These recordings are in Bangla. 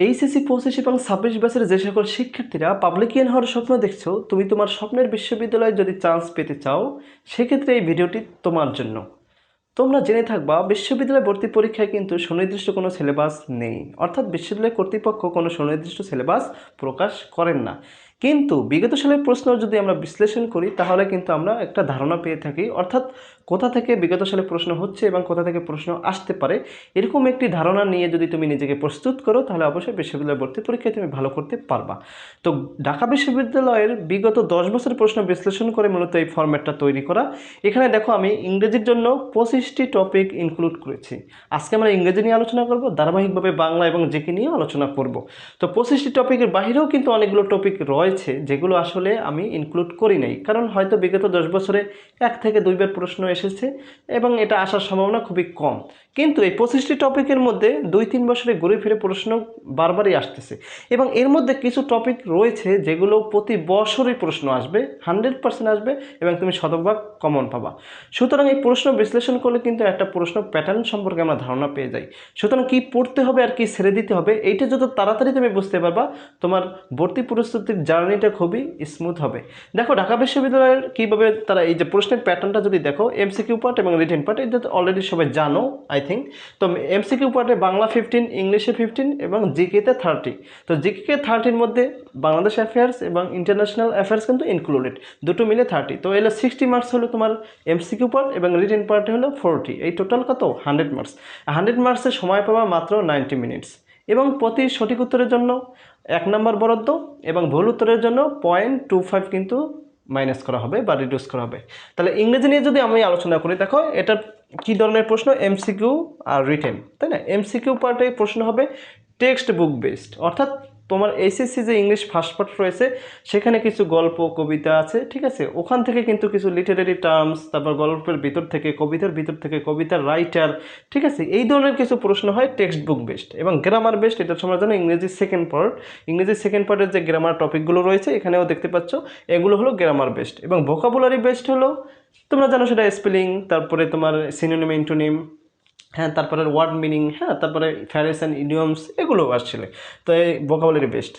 এইচএসসি পঁচিশ এবং ছাব্বিশ বছরের যে সকল শিক্ষার্থীরা পাবলিকিয়ান হওয়ার স্বপ্ন দেখছ, তুমি তোমার স্বপ্নের বিশ্ববিদ্যালয়ে যদি চান্স পেতে চাও, সেক্ষেত্রে এই ভিডিওটি তোমার জন্য। তোমরা জেনে থাকবা, বিশ্ববিদ্যালয় ভর্তি পরীক্ষায় কিন্তু সুনির্দিষ্ট কোনো সিলেবাস নেই। অর্থাৎ বিশ্ববিদ্যালয় কর্তৃপক্ষ কোনো সুনির্দিষ্ট সিলেবাস প্রকাশ করেন না। কিন্তু বিগত সালের প্রশ্ন যদি আমরা বিশ্লেষণ করি, তাহলে কিন্তু আমরা একটা ধারণা পেয়ে থাকি। অর্থাৎ কোথা থেকে বিগত সালে প্রশ্ন হচ্ছে এবং কোথা থেকে প্রশ্ন আসতে পারে, এরকম একটি ধারণা নিয়ে যদি তুমি নিজেকে প্রস্তুত করো, তাহলে অবশ্যই বিশ্ববিদ্যালয় ভর্তি পরীক্ষায় তুমি ভালো করতে পারবা। তো ঢাকা বিশ্ববিদ্যালয়ের বিগত দশ বছর প্রশ্ন বিশ্লেষণ করে মূলত এই ফর্ম্যাটটা তৈরি করা। এখানে দেখো আমি ইংরেজির জন্য পঁচিশটি টপিক ইনক্লুড করেছি। আজকে আমরা ইংরেজি নিয়ে আলোচনা করব, ধারাবাহিকভাবে বাংলা এবং জেকে নিয়ে আলোচনা করব। তো পঁচিশটি টপিকের বাহিরেও কিন্তু অনেকগুলো টপিক রয়েছে, যেগুলো আসলে আমি ইনক্লুড করি নাই। কারণ হয়তো বিগত দশ বছরে এক থেকে দুইবার প্রশ্ন এসেছে এবং এটা আসার সম্ভাবনা খুবই কম। কিন্তু এই পঁচিশটি টপিকের মধ্যে দুই তিন বছরে ঘুরে ফিরে প্রশ্ন বারবারই আসতেছে। এবং এর মধ্যে কিছু টপিক রয়েছে যেগুলো প্রতি বছরই প্রশ্ন আসবে, হান্ড্রেড পার্সেন্ট আসবে এবং তুমি শতভাগ কমন পাবা। সুতরাং এই প্রশ্ন বিশ্লেষণ করলে কিন্তু একটা প্রশ্ন প্যাটার্ন সম্পর্কে আমরা ধারণা পেয়ে যাই। সুতরাং কী পড়তে হবে আর কি ছেড়ে দিতে হবে, এইটা যত তাড়াতাড়ি তুমি বুঝতে পারবা, তোমার ভর্তি প্রস্তুতির জার্নিটা খুবই স্মুথ হবে। দেখো, ঢাকা বিশ্ববিদ্যালয়ের কীভাবে তারা এই যে প্রশ্নের প্যাটার্নটা যদি দেখো এমসিকিউ পার্ট এবং রিটেন পার্ট এটা তো অলরেডি সবাই জানো আই থিঙ্ক তো এমসিকিউ পার্টে বাংলা ফিফটিন ইংলিশে ফিফটিন এবং জিকেতে থার্টি তো জিকে থার্টির মধ্যে বাংলাদেশ অ্যাফেয়ার্স এবং ইন্টারন্যাশনাল অ্যাফেয়ার্স কিন্তু ইনক্লুডেড দুটো মিলে থার্টি তো এলে সিক্সটি মার্কস হলো তোমার এমসিকিউ পার্ট এবং রিটেন পার্টে হলো ফোরটি এই টোটাল কত? হান্ড্রেড মার্কস হান্ড্রেড মার্কসের সময় পাবা মাত্র নাইনটি মিনিটস এবং প্রতি সঠিক উত্তরের জন্য এক নম্বর বরাদ্দ এবং ভুল উত্তরের জন্য পয়েন্ট টু ফাইভ কিন্তু মাইনাস করা হবে বা রিডিউস করা হবে। তাহলে ইংরেজি নিয়ে যদি আমি আলোচনা করি, দেখো এটা কী ধরনের প্রশ্ন? এমসিকিউ আর রিটেন তাই না? এমসিকিউ পার্টে প্রশ্ন হবে টেক্সট বুক বেসড অর্থাৎ তোমার এসএসসি যে ইংলিশ ফার্স্ট পার্ট রয়েছে, সেখানে কিছু গল্প, কবিতা আছে, ঠিক আছে? ওখান থেকে কিন্তু কিছু লিটারেরি টার্মস তারপর গল্পের ভিতর থেকে, কবিতার ভিতর থেকে, কবিতার রাইটার ঠিক আছে? এই ধরনের কিছু প্রশ্ন হয় টেক্সট বুক বেসড এবং গ্রামার বেসড এটা তোমরা জানো, ইংরেজি সেকেন্ড পার্ট ইংরেজি সেকেন্ড পার্টের যে গ্রামার টপিকগুলো রয়েছে, এখানেও দেখতে পাচ্ছ, এগুলো হলো গ্রামার বেসড এবং ভোকাবুলারি বেসড হলো, তোমরা জানো সেটা স্পেলিং তারপরে তোমার সিনোনিম ইন্টোনিম হ্যাঁ তারপরে ওয়ার্ড মিনিং হ্যাঁ তারপরে ফ্যারেস অ্যান্ড ইডিয়মস এগুলো আসছিল। তো এই ভোকাবুলারি বেস্ট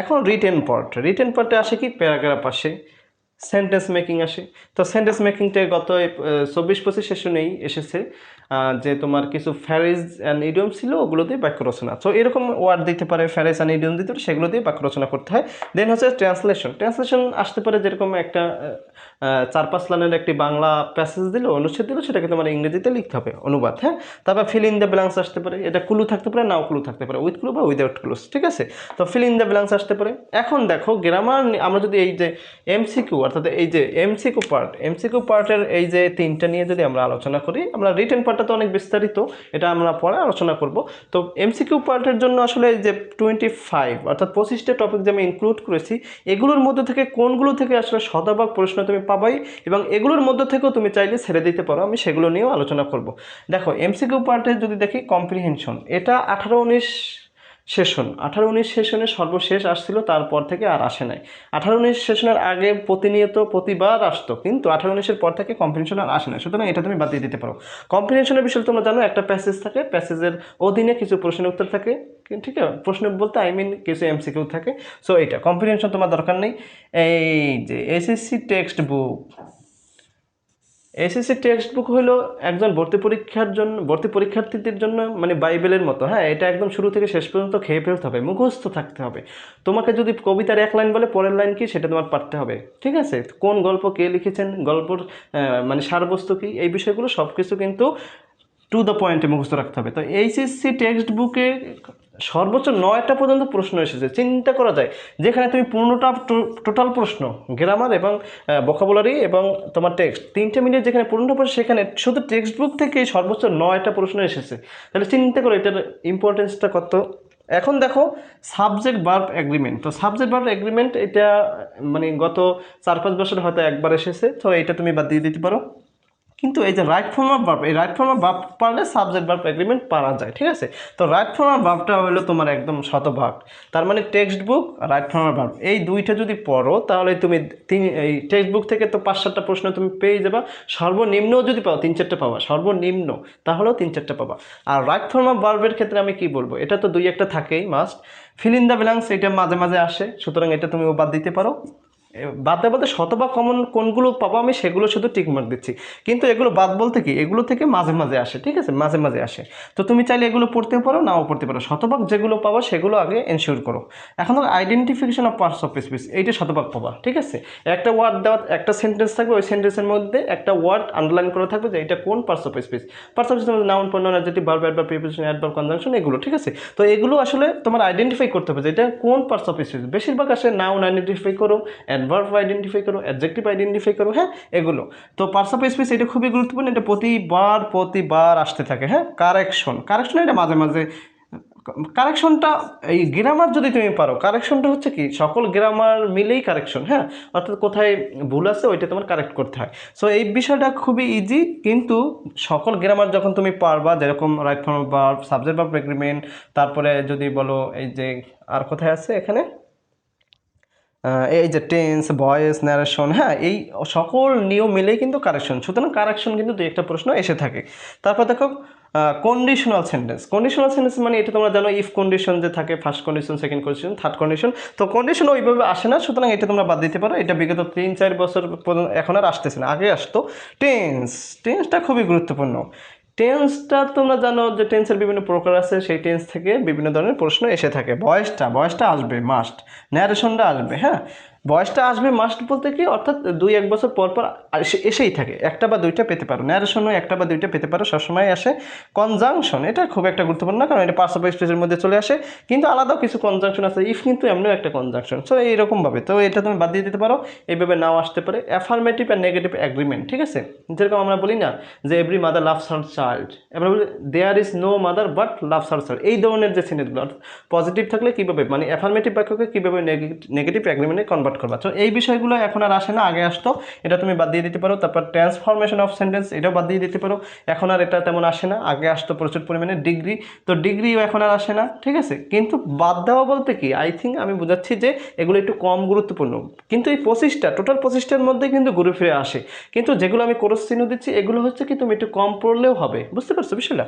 এখন রিটেন পার্ট রিটেন পার্টে আসে কি? প্যারাগ্রাফ আসে সেন্টেন্স মেকিং আসে। তো সেন্টেন্স মেকিংটা গত চব্বিশ পঁচিশ সেশনেই এসেছে। যে তোমার কিছু ফ্যারেজ অ্যান্ড ইডিয়ম ছিল, ওগুলো দিয়ে বাক্য রচনা। সো এরকম ওয়ার্ড দিতে পারে ফ্যারেজ অ্যান্ড ইডিয়ম দিতে পারে, সেগুলো দিয়ে বাক্য রচনা করতে হয়। দেন হচ্ছে ট্রান্সলেশন ট্রান্সলেশন আসতে পারে যেরকম একটা চার পাঁচ লাইনের একটি বাংলা প্যাসেজ দিল, অনুচ্ছেদ দিল, সেটাকে তোমার ইংরেজিতে লিখতে হবে, অনুবাদ হ্যাঁ? তারপর ফিল ইন দ্য ব্ল্যাঙ্কস আসতে পারে, এটা ক্লু থাকতে পারে নাও ক্লু থাকতে পারে উইথ ক্লু বা উইদাউট ক্লুস ঠিক আছে? তো ফিল ইন দ্য ব্ল্যাঙ্কস আসতে পারে। এখন দেখো গ্রামার আমরা যদি এই যে এমসিকিউ অর্থাৎ এই যে এমসিকিউ পার্ট এমসিকিউ পার্টের এই যে তিনটা নিয়ে যদি আমরা আলোচনা করি, আমরা রিটেন পার্টটা তো অনেক বিস্তারিত, এটা আমরা পরে আলোচনা করব। তো এমসিকিউ পার্টের জন্য আসলে যে টোয়েন্টি ফাইভ অর্থাৎ পঁচিশটা টপিক যে আমি ইনক্লুড করেছি, এগুলোর মধ্যে থেকে কোনগুলো থেকে আসলে শতভাগ প্রশ্ন তুমি পাবাই এবং এগুলোর মধ্যে থেকেও তুমি চাইলে ছেড়ে দিতে পারো, আমি সেগুলো নিয়েও আলোচনা করব। দেখো এমসিকিউ পার্টে যদি দেখি কম্প্রিহেনশন এটা আঠারো, উনিশ সেশন আঠারো উনিশ সেশনে সর্বশেষ আসছিল, তারপর থেকে আর আসে নাই। আঠারো উনিশ সেশনের আগে প্রতিনিয়ত প্রতিবার আসতো, কিন্তু আঠারো উনিশের পর থেকে কম্পিটিশন আর আসে না সুতরাং এটা তুমি বাদ দিয়ে দিতে পারো। কম্পিটিশনের বিষয়ে তোমরা জানো, একটা প্যাসেজ থাকে। প্যাসেজের অধীনে কিছু প্রশ্নের উত্তর থাকে। ঠিক আছে? প্রশ্ন বলতে আই মিন কিছু এমসিকিউ থাকে। সো এইটা। কম্পিটিশন তোমার দরকার নেই। এই যে SSC textbook SSC textbook হলো একজন ভর্তি পরীক্ষার জন্য ভর্তি পরীক্ষার্থীদের জন্য মানে বাইবেলের মতো হ্যাঁ? এটা একদম শুরু থেকে শেষ পর্যন্ত খেয়ে ফেলতে হবে, মুখস্থ থাকতে হবে। তোমাকে যদি কবিতার এক লাইন বলে, পরের লাইন কি? সেটা তোমার পারতে হবে, ঠিক আছে? কোন গল্প কে লিখেছেন? গল্পর মানে সারবস্তু কি? এই বিষয়গুলো সব কিছু কিন্তু টু দ্য পয়েন্টে মুখস্থ রাখতে হবে। তো এইচএসসি টেক্সট বুকে সর্বোচ্চ নয়টা পর্যন্ত প্রশ্ন এসেছে। চিন্তা করা যায়। যেখানে তুমি পূর্ণটা টোটাল প্রশ্ন গ্রামার এবং ভোকাবুলারি এবং তোমার টেক্সট তিনটে মিনিট যেখানে পূর্ণটা প্রশ্ন সেখানে শুধু টেক্সট বুক থেকে সর্বোচ্চ নয়টা প্রশ্ন এসেছে। তাহলে চিন্তা করো, এটার ইম্পর্টেন্সটা কত? এখন দেখো সাবজেক্ট ভার্ব এগ্রিমেন্ট তো সাবজেক্ট ভার্ব এগ্রিমেন্ট এটা মানে গত চার পাঁচ বছর হয়তো একবার এসেছে। তো এটা তুমি বাদ দিয়ে দিতে পারো। কিন্তু এই যে রাইট ফর্ম অফ এই রাইট ফর্ম অফ পারলে সাবজেক্ট ভার্ব এগ্রিমেন্ট পারা যায়, ঠিক আছে? তো রাইট ফর্ম অফ হলো তোমার একদম শতভাগ। তার মানে textbook right form of এই দুইটা যদি পড়ো, তাহলে তুমি তিন, এই টেক্সট বুক থেকে তো পাঁচ সাতটা প্রশ্ন তুমি পেয়ে যাবা। সর্বনিম্ন যদি পাও, তিন চারটে পাবা, সর্বনিম্ন, তাহলেও তিন চারটে পাবা। আর রাইট ফর্ম অফ ভার্বের ক্ষেত্রে আমি কি বলব? এটা তো দুই একটা থাকেই must fill in the blanks এটা মাঝে মাঝে আসে, সুতরাং এটা তুমি বাদ দিতে পারো। বাদে বাদে শতভাগ কমন কোনগুলো পাবো আমি সেগুলো শুধু টিক মার্ক দিচ্ছি। কিন্তু এগুলো বাদ বলতে কি? এগুলো থেকে মাঝে মাঝে আসে, ঠিক আছে? মাঝে মাঝে আসে। তো তুমি চাইলে এগুলো পড়তে পারো, নাও পড়তে পারো। শতভাগ যেগুলো পাবো সেগুলো আগে এনশিওর করো। এখন ধরো identification of parts of speech এইটা শতভাগ পাবা, ঠিক আছে? একটা ওয়ার্ড দেওয়া একটা সেন্টেন্স থাকবে, ওই সেন্টেন্সের মধ্যে একটা ওয়ার্ড আন্ডারলাইন করা থাকবে যে এটা কোন parts of speech parts of speech noun pronoun adjective verb adverb preposition adverb conjunction এগুলো, ঠিক আছে? তো এগুলো আসলে তোমার আইডেন্টিফাই করতে হবে যে এটা কোন পার্টস অফ স্পিচ বেশিরভাগ আসে নাউন আইডেন্টিফাই করো অ্যাডভার্ব আইডেন্টিফাই করো অ্যাডজেক্টিভ আইডেন্টিফাই করো হ্যাঁ এগুলো। তো পার্টস অফ স্পিচ এটা খুবই গুরুত্বপূর্ণ, এটা প্রতিবার প্রতিবার আসতে থাকে হ্যাঁ? কারেকশন কারেকশন এটা মাঝে মাঝে কারেকশনটা এই গ্রামার যদি তুমি পারো কারেকশনটা হচ্ছে কি, সকল গ্রামার মিলেই কারেকশন হ্যাঁ? অর্থাৎ কোথায় ভুল আছে ওইটা তোমার কারেক্ট করতে হয়। সো এই বিষয়টা খুবই ইজি কিন্তু সকল গ্রামার যখন তুমি পারবা, যেরকম রাইট ফর্ম বা সাবজেক্ট বা এগ্রিমেন্ট তারপরে যদি বলো এই যে, আর কোথায় আছে এখানে? এই যে টেন্স ভয়েস ন্যারেশন হ্যাঁ এই সকল নিয়ম মিলেই কিন্তু কারেকশন সুতরাং কারেকশন কিন্তু দুই একটা প্রশ্ন এসে থাকে। তারপর দেখো কন্ডিশনাল সেন্টেন্স কন্ডিশনাল সেন্টেন্স মানে এটা তোমরা জানো ইফ কন্ডিশন যে থাকে first condition second condition third condition তো কন্ডিশন ওইভাবে আসে না, সুতরাং এটা তোমরা বাদ দিতে পারো। এটা বিগত তিন, চার বছর এখন আর আসতেছে না, আগে আসতো। টেন্স টেন্সটা খুবই গুরুত্বপূর্ণ। টেন্সটা তোমরা জানো যে টেন্সের বিভিন্ন প্রকার আছে, সেই টেন্স থেকে বিভিন্ন ধরনের প্রশ্ন এসে থাকে। বয়সটা বয়সটা আসবে মাস্ট ন্যারেশনটা আসবে হ্যাঁ? বয়সটা আসবে মাস্ট বলতে কি? অর্থাৎ দুই, এক বছর পর পর এসে- এসেই থাকে। একটা বা দুইটা পেতে পারো। ন্যারেশনও একটা বা দুইটা পেতে পারো। সবসময় আসে কনজাংশন এটা খুব একটা গুরুত্বপূর্ণ কারণ এটা পার্টস অফ স্পেসের মধ্যে চলে আসে। কিন্তু আলাদাও কিছু কনজাংশন আছে। ইফ কিন্তু এমনিও একটা কনজাংশন সো এইরকমভাবে। তো এটা তুমি বাদ দিয়ে দিতে পারো। এইভাবে নাও আসতে পারে। অ্যাফার্মেটিভ অ্যান্ড নেগেটিভ অ্যাগ্রিমেন্ট ঠিক আছে? যেরকম আমরা বলি না যে every mother loves her child আমরা বলি there is no mother but loves her child এই ধরনের যে সিনেটগুলো পজিটিভ থাকলে কীভাবে? মানে অ্যাফার্মেটিভ বাক্যকে কীভাবে নেগেটিভ অ্যাগ্রিমেন্টে কনভার্ট করবা। তো এই বিষয়গুলো এখন আর আসে না, আগে আসতো। এটা তুমি বাদ দিয়ে দিতে পারো। তারপর ট্রান্সফরমেশন অফ সেন্টেন্স এটাও বাদ দিয়ে দিতে পারো। এখন আর এটা তেমন আসে না, আগে আসতো প্রচুর পরিমাণে ডিগ্রি তো ডিগ্রিও এখন আর আসে না, ঠিক আছে? কিন্তু বাদ দেওয়া বলতে কি আই থিঙ্ক আমি বোঝাচ্ছি যে এগুলো একটু কম গুরুত্বপূর্ণ। কিন্তু এই পঁচিশটা টোটাল পঁচিশটার মধ্যে কিন্তু ঘুরে ফিরে আসে। কিন্তু যেগুলো আমি কোরস চিহ্ন দিচ্ছি, এগুলো হচ্ছে কি তুমি একটু কম পড়লেও হবে। বুঝতে পারছ বিষয়টা?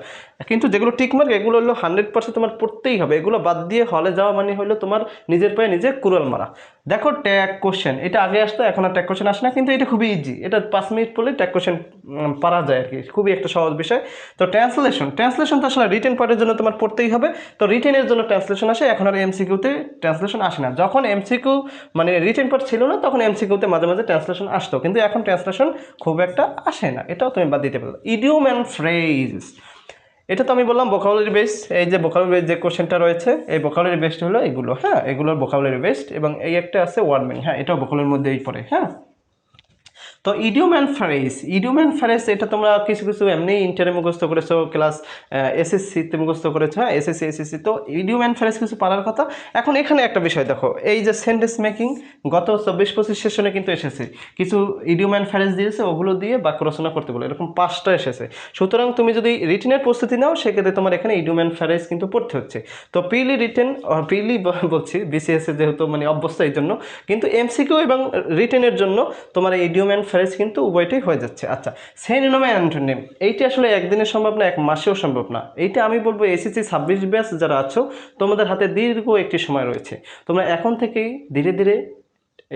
কিন্তু যেগুলো টিকমার্ক এগুলো হলো হান্ড্রেড পার্সেন্ট তোমার পড়তেই হবে। এগুলো বাদ দিয়ে হলে যাওয়া মানে হলো তোমার নিজের পায়ে নিজে কুড়াল মারা। দেখো ট্যাগ কোশ্চেন এটা আগে আসতো, এখন আর ট্যাগ কোশ্চেন আসে না, কিন্তু এটা খুবই ইজি এটা পাঁচ মিনিট পড়লে ট্যাগ কোশ্চেন পারা যায় আর কি। খুবই একটা সহজ বিষয়। তো ট্রান্সলেশন ট্রান্সলেশন তো আসলে রিটেন পার্টের জন্য তোমার পড়তেই হবে। তো রিটেনের জন্য ট্রান্সলেশন আসে, এখন আর এমসিকিউতে ট্রান্সলেশন আসে না। যখন এমসিকিউ মানে রিটেন পার্ট ছিল না, তখন এমসিকিউতে মাঝে মাঝে ট্রান্সলেশন আসতো। কিন্তু এখন ট্রান্সলেশন খুব একটা আসে না। এটাও তুমি বাদ দিতে পারো। ইডিওম অ্যান্ড ফ্রেজ এটা তো আমি বললাম বোকাবলারি বেস্ট এই যে বোকাবলারি বেস যে কোশ্চেনটা রয়েছে, এই বোকাবলারি বেস্ট হলো এগুলো হ্যাঁ? এগুলোর বোকাবলারি বেস্ট এবং এই একটা আছে ওয়ার্ড মিনিং হ্যাঁ? এটাও বোকাবুলারির মধ্যেই পড়ে হ্যাঁ? তো idiom and phrase idiom and phrase এটা তোমরা কিছু কিছু এমনি ইন্টারে মুখস্থ করেছ ক্লাস এসএসসিতে মুখস্থ করেছ হ্যাঁ এসএসসি এসএসসি তো ইডিওম অ্যান্ড ফ্রেস কিছু পারার কথা। এখন এখানে একটা বিষয় দেখো, এই যে সেন্টেন্স মেকিং গত চব্বিশ পঁচিশ সেশনে কিন্তু এসেছে। কিছু ইডিওম অ্যান্ড ফ্রেস দিয়েছে, ওগুলো দিয়ে বাক্য রচনা করতে বলো, এরকম পাঁচটা এসেছে। সুতরাং তুমি যদি রিটেনের প্রস্তুতি নাও, সেক্ষেত্রে তোমার এখানে ইডিওম অ্যান্ড ফ্রেস কিন্তু পড়তে হচ্ছে। তো প্রিলি রিটেন প্রিলি বলছি বিসিএস যেহেতু মানে অভ্যস্ত এই জন্য কিন্তু এমসিকিউ এবং রিটেনের জন্য তোমার ইডিওম অ্যান্ড ফ্রেজ কিন্তু উভয়টাই হয়ে যাচ্ছে। আচ্ছা সেনিনোমে অ্যান্টোনিম, এইটি আসলে একদিনের সম্ভব না, এক মাসেও সম্ভব না। এইটা আমি বলব এসএসসি ছাব্বিশ ব্যাস যারা আছো, তোমাদের হাতে দীর্ঘ একটি সময় রয়েছে। তোমরা এখন থেকেই ধীরে ধীরে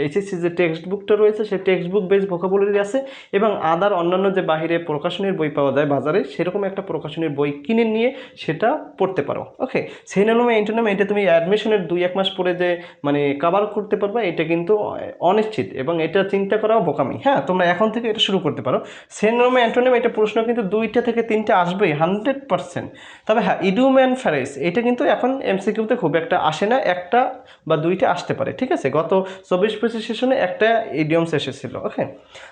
এইচএসসি যে টেক্সট বুকটা রয়েছে সেই টেক্সট বুক বেস ভোকাবুলারি আছে এবং আদার অন্যান্য যে বাহিরে প্রকাশনীর বই পাওয়া যায় বাজারে, সেরকম একটা প্রকাশনীর বই কিনে নিয়ে সেটা পড়তে পারো। ওকে সেই নামে ইন্টারনামে এটা তুমি অ্যাডমিশনের দুই এক মাস পরে যে মানে কাভার করতে পারবে, এটা কিন্তু অনিশ্চিত এবং এটা চিন্তা করাও বোকামি। হ্যাঁ তোমরা এখন থেকে এটা শুরু করতে পারো। সেনোমে অ্যান্টোনিম এটা প্রশ্ন কিন্তু দুইটা থেকে তিনটা আসবেই হান্ড্রেড পার্সেন্ট তবে হ্যাঁ ইডুম অ্যান্ড ফ্যারেস এটা কিন্তু এখন এমসিকিউতে খুব একটা আসে না, একটা বা দুইটা আসতে পারে, ঠিক আছে? গত চব্বিশ সেশনে একটা ইডিয়মস এসেছিল ওকে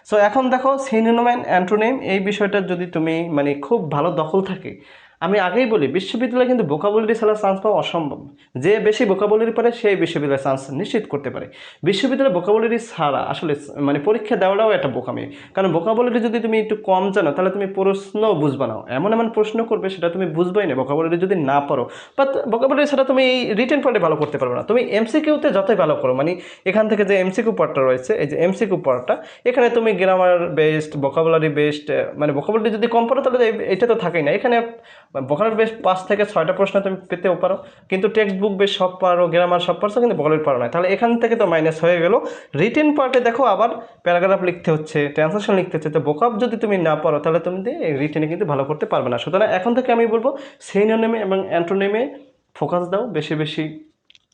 সো এখন দেখো সিনোনোম অ্যান্টোনিম এই বিষয়টা যদি তুমি মানে খুব ভালো দখল থাকে আমি আগেই বলি, বিশ্ববিদ্যালয়ে কিন্তু ভোকাবুলারি ছাড়া চান্স পাওয়া অসম্ভব। যে বেশি ভোকাবুলারি পারে সেই বিশ্ববিদ্যালয়ে চান্স নিশ্চিত করতে পারে। বিশ্ববিদ্যালয়ে ভোকাবুলারি ছাড়া আসলে মানে পরীক্ষা দেওয়াটাও একটা বোকামি। কারণ ভোকাবুলারি যদি তুমি একটু কম জানো, তাহলে তুমি প্রশ্ন বুঝবা না। এমন এমন প্রশ্ন করবে, সেটা তুমি বুঝবাই না ভোকাবুলারি যদি না পারো বাট ভোকাবুলারি ছাড়া তুমি এই রিটেন পার্টে ভালো করতে পারবে না। তুমি এমসিকিউতে যতই ভালো করো মানে এখান থেকে যে এমসিকিউ পার্টটা রয়েছে, এই যে এমসিকিউ পার্টটা এখানে তুমি গ্রামার বেসড ভোকাবুলারি বেসড মানে ভোকাবুলারি যদি কম পারো তাহলে এটা তো থাকেই না। এখানে ভোকাবুলারি বেশ পাঁচ থেকে ছয়টা প্রশ্ন তুমি পেতেও পারো। কিন্তু টেক্সট বুক বেশ সব পারো গ্রামার সব পারছ, কিন্তু বকালের পারো না। তাহলে এখান থেকে তো মাইনাস হয়ে গেলো। রিটেন পার্টে দেখো আবার প্যারাগ্রাফ লিখতে হচ্ছে ট্রান্সলেশন লিখতে হচ্ছে। তো ভোকাব যদি তুমি না পারো, তাহলে তুমি রিটেনে কিন্তু ভালো করতে পারবে না। সুতরাং এখন থেকে আমি বলব সেইনোনেমে এবং অ্যান্টোনেমে ফোকাস দাও, বেশি বেশি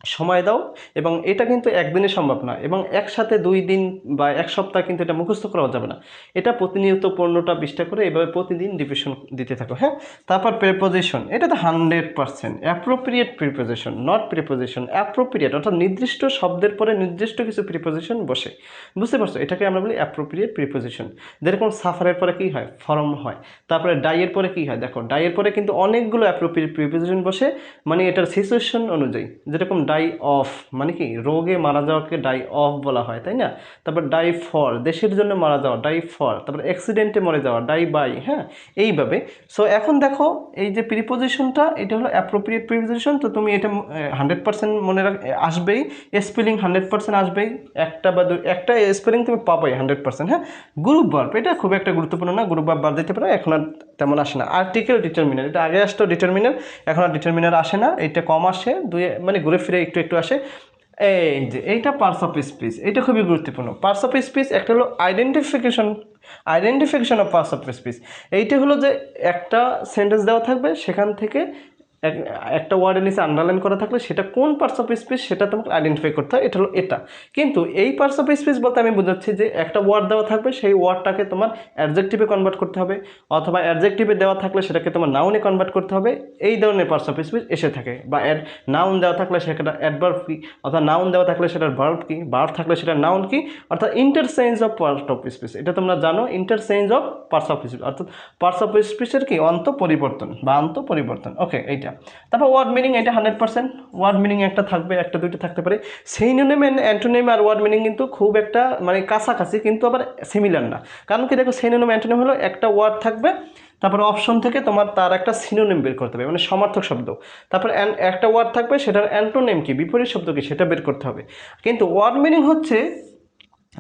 সময় দাও এবং এটা কিন্তু একদিনে সম্ভব না এবং একসাথে দুই দিন বা এক সপ্তাহ কিন্তু এটা মুখস্থ করা যাবে না। এটা প্রতিনিয়ত পনেরোটা বিশটা করে এভাবে প্রতিদিন ডিভিশন দিতে থাকো হ্যাঁ? তারপর প্রিপোজিশন এটা তো hundred percent appropriate preposition not preposition appropriate অর্থাৎ নির্দিষ্ট শব্দের পরে নির্দিষ্ট কিছু প্রিপোজিশন বসে। বুঝতে পারছ? এটাকে আমরা বলি অ্যাপ্রোপ্রিয়েট প্রিপোজিশন যেরকম সাফারের পরে কী হয়? ফর্ম হয়। তারপরে ডাইয়ের পরে কী হয়? দেখো, ডাইয়ের পরে কিন্তু অনেকগুলো অ্যাপ্রোপ্রিয়েট প্রিপোজিশন বসে মানে এটার সিচুয়েশন অনুযায়ী। যেরকম ডাই অফ মানে কি, রোগে মারা যাওয়াকে ডাই অফ বলা হয়, তাই না? তারপর ডাই ফর দেশের জন্য মারা যাওয়া ডাই ফর তারপর অ্যাক্সিডেন্টে মরে যাওয়া ডাই বাই হ্যাঁ? এইভাবে। সো এখন দেখো, এই যে প্রিপোজিশনটা এটা হলো অ্যাপ্রোপ্রিয়েট প্রিপোজিশন তো তুমি এটা হান্ড্রেড পার্সেন্ট মনে রাখ, আসবেই স্পেলিং হান্ড্রেড পার্সেন্ট আসবেই, একটা বা একটা স্পেলিং তুমি পাবোই হান্ড্রেড পার্সেন্ট হ্যাঁ? গ্রুপ বার্ব এটা খুব একটা গুরুত্বপূর্ণ না গ্রুপ বার্ব বাদ দিতে পারো, এখন আর তেমন আসে না। আর্টিকেল ডিটারমিনার এটা আগে আসতো ডিটারমিনার এখন আর ডিটারমিনার আসে না, এটা কম আসে, দুই মানে ঘুরে ফিরে একটু একটু আসে। এই যে, এইটা পার্স অফ স্পিচ এটা খুবই গুরুত্বপূর্ণ। পার্স অফ স্পিচ একটা হলো identification identification of parts of speech এইটা হলো যে একটা সেন্টেন্স দেওয়া থাকবে, সেখান থেকে একটা ওয়ার্ডের নিচে আন্ডারলাইন করা থাকলে সেটা কোন পার্টস অফ স্পিচ সেটা তোমাকে আইডেন্টিফাই করতে হয়, এটা হলো এটা। কিন্তু এই পার্টস অফ স্পিচ বলতে আমি বোঝাচ্ছি যে একটা ওয়ার্ড দেওয়া থাকবে, সেই ওয়ার্ডটাকে তোমার অ্যাডজেক্টিভে কনভার্ট করতে হবে, অথবা অ্যাডজেক্টিভে দেওয়া থাকলে সেটাকে তোমার নাউনে কনভার্ট করতে হবে, এই ধরনের পার্টস অফ স্পিচ এসে থাকে। বা অ্যাড নাউন দেওয়া থাকলে সেটা অ্যাডভার্ভ কি, অথবা নাউন দেওয়া থাকলে সেটার ভার্ব কি ভার্ব থাকলে সেটা নাউন কি, অর্থাৎ interchange of part of speech এটা তোমরা জানো interchange of parts of speech অর্থাৎ পার্টস অফ স্পিচের কি? অন্ত পরিবর্তন বা অন্ত পরিবর্তন ওকে এইটা। তারপর ওয়ার্ড মিনিং এটা হান্ড্রেড পার্সেন্ট ওয়ার্ড মিনিং একটা থাকবে, একটা দুইটা থাকতে পারে। সেইনোনেম অ্যান্ড অ্যান্টোনেম আর ওয়ার্ড মিনিং কিন্তু খুব একটা মানে কাছাকাছি, কিন্তু আবার সিমিলার না। কারণ কি দেখো সেইনোনেম অ্যান্টোনেম হলো একটা ওয়ার্ড থাকবে, তারপর অপশন থেকে তোমার তার একটা সিনোনেম বের করতে হবে মানে সমার্থক শব্দ। তারপর একটা ওয়ার্ড থাকবে, সেটার অ্যান্টোনেম কি, বিপরীত শব্দ কি, সেটা বের করতে হবে। কিন্তু ওয়ার্ড মিনিং হচ্ছে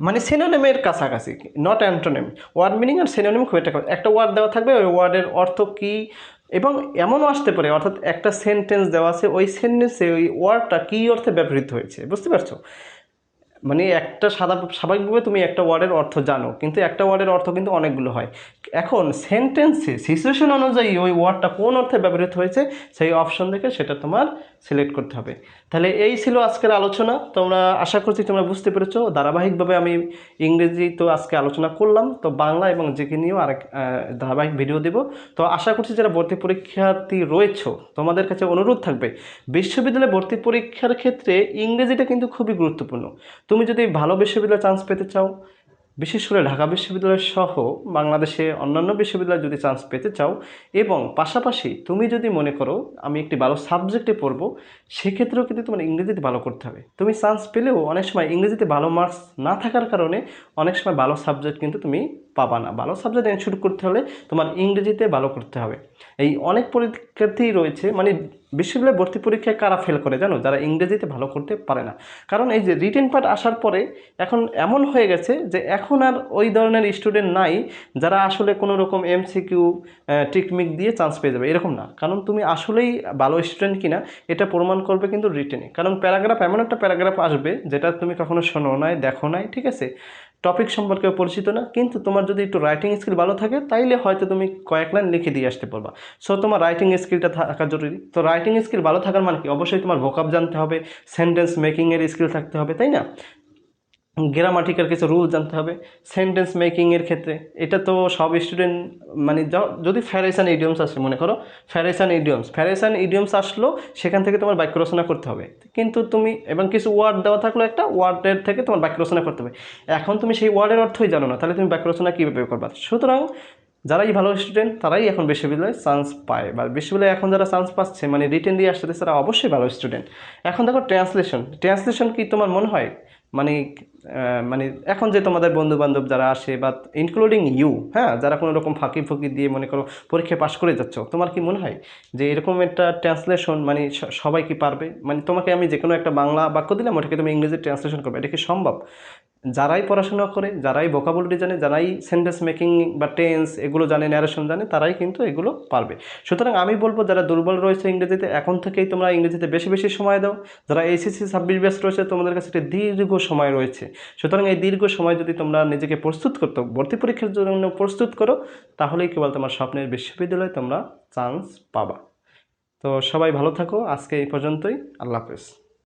মানে সেনোনেমের কাছাকাছি নট অ্যান্টোনিম ওয়ার্ড মিনিং আর সেনোনেম খুব একটা একটা ওয়ার্ড দেওয়া থাকবে, ওই ওয়ার্ডের অর্থ কী এবং এমনও আসতে পারে, অর্থাৎ একটা সেন্টেন্স দেওয়া আছে, ওই সেন্টেন্সে ওই ওয়ার্ডটা কী অর্থে ব্যবহৃত হয়েছে, বুঝতে পারছ? মানে একটা সাদা, স্বাভাবিকভাবে তুমি একটা ওয়ার্ডের অর্থ জানো, কিন্তু একটা ওয়ার্ডের অর্থ কিন্তু অনেকগুলো হয়। এখন সেন্টেন্সে, সিচুয়েশন অনুযায়ী ওই ওয়ার্ডটা কোন অর্থে ব্যবহৃত হয়েছে, সেই অপশন দেখে সেটা তোমার সিলেক্ট করতে হবে। তাহলে এই ছিল আজকের আলোচনা, তোমরা আশা করছি তোমরা বুঝতে পেরেছ। ধারাবাহিকভাবে আমি ইংরেজি তো আজকে আলোচনা করলাম, তো বাংলা এবং জেকে নিয়েও আরেক ধারাবাহিক ভিডিও দেব। তো আশা করছি যারা ভর্তি পরীক্ষার্থী রয়েছো, তোমাদের কাছে অনুরোধ থাকবে, বিশ্ববিদ্যালয়ে ভর্তি পরীক্ষার ক্ষেত্রে ইংরেজিটা কিন্তু খুবই গুরুত্বপূর্ণ। তুমি যদি ভালো বিশ্ববিদ্যালয়ে চান্স পেতে চাও, বিশেষ করে ঢাকা বিশ্ববিদ্যালয় সহ বাংলাদেশে অন্যান্য বিশ্ববিদ্যালয়ে যদি চান্স পেতে চাও, এবং পাশাপাশি তুমি যদি মনে করো আমি একটি ভালো সাবজেক্টে পড়ব, সেক্ষেত্রেও কিন্তু তোমার ইংরেজিতে ভালো করতে হবে। তুমি চান্স পেলেও অনেক সময় ইংরেজিতে ভালো মার্কস না থাকার কারণে অনেক সময় ভালো সাবজেক্ট কিন্তু তুমি পাবা না। ভালো সাবজেক্ট শুরু করতে হলে তোমার ইংরেজিতে ভালো করতে হবে। এই অনেক পরীক্ষার্থী রয়েছে মানে বিশ্ববিদ্যালয় ভর্তি পরীক্ষায় কারা ফেল করে জানো? যারা ইংরেজিতে ভালো করতে পারে না। কারণ এই যে রিটেন পার্ট আসার পরে এখন এমন হয়ে গেছে যে এখন আর ওই ধরনের স্টুডেন্ট নাই যারা আসলে কোনো রকম এমসিকিউ টিকমিক দিয়ে চান্স পেয়ে যাবে। এরকম না। কারণ তুমি আসলেই ভালো স্টুডেন্ট কিনা, এটা প্রমাণ করবে কিন্তু রিটেনে কারণ প্যারাগ্রাফ এমন একটা প্যারাগ্রাফ আসবে যেটা তুমি কখনো শোনো নাই, দেখো নাই, ঠিক আছে? টপিক সম্পর্কে পরিচিত না, কিন্তু তোমার যদি একটু রাইটিং স্কিল ভালো থাকে, তাইলে হয়তো তুমি কয়েক লাইন লিখে দিয়ে আসতে পারবা। সো তোমার রাইটিং স্কিলটা থাকা জরুরি। তো রাইটিং স্কিল ভালো থাকার মানে কি? অবশ্যই তোমার ভোকাব জানতে হবে সেন্টেন্স মেকিংয়ের স্কিল থাকতে হবে, তাই না? গ্রামাটিক্যাল কিছু রুল জানতে হবে সেন্টেন্স মেকিংয়ের ক্ষেত্রে। এটা তো সব স্টুডেন্ট মানে যদি ফ্যারেসান ইডিয়মস আসে, মনে করো ফ্যারেসান ইডিয়মস ফ্যারেসান ইডিয়মস আসলো, সেখান থেকে তোমার বাক্য রচনা করতে হবে। কিন্তু তুমি, এবং কিছু ওয়ার্ড দেওয়া থাকল একটা ওয়ার্ডের থেকে তোমার বাক্য রচনা করতে হবে। এখন তুমি সেই ওয়ার্ডের অর্থই জানো না, তাহলে তুমি বাক্য রচনা কীভাবে করবা? সুতরাং, যারাই ভালো স্টুডেন্ট তারাই এখন বিশ্ববিদ্যালয়ে চান্স পায়, বা বিশ্ববিদ্যালয়ে এখন যারা চান্স পাচ্ছে মানে রিটেন দিয়ে আসছে তারা অবশ্যই ভালো স্টুডেন্ট এখন দেখো ট্রান্সলেশন ট্রান্সলেশন কি তোমার মনে হয়? মানে মানে এখন যে তোমাদের বন্ধু বান্ধব যারা আসে বা ইনক্লুডিং ইউ হ্যাঁ যারা কোনো রকম ফাঁকি ফুঁকি দিয়ে মনে করো পরীক্ষায় পাশ করে যাচ্ছ, তোমার কি মনে হয় যে এরকম একটা ট্রান্সলেশন মানে সবাই কি পারবে? মানে তোমাকে আমি যে কোনো একটা বাংলা বাক্য দিলাম, ওটাকে তুমি ইংরেজি ট্রান্সলেশন করবে, এটা কি সম্ভব? যারাই পড়াশোনা করে, যারাই ভোকাবুলারি জানে, যারাই সেন্টেন্স মেকিং বা টেন্স এগুলো জানে ন্যারেশন জানে, তারাই কিন্তু এগুলো পারবে। সুতরাং আমি বলব যারা দুর্বল রয়েছে ইংরেজিতে, এখন থেকেই তোমরা ইংরেজিতে বেশি বেশি সময় দাও। যারা এইচএসসি ছাব্বিশ ব্যাচ রয়েছে, তোমাদের কাছে একটি দীর্ঘ সময় রয়েছে। সুতরাং এই দীর্ঘ সময় যদি তোমরা নিজেকে প্রস্তুত করতো, ভর্তি পরীক্ষার জন্য প্রস্তুত করো, তাহলেই কেবল তোমার স্বপ্নের বিশ্ববিদ্যালয়ে তোমরা চান্স পাবা। তো সবাই ভালো থাকো, আজকে এই পর্যন্তই, আল্লাহ হাফেজ।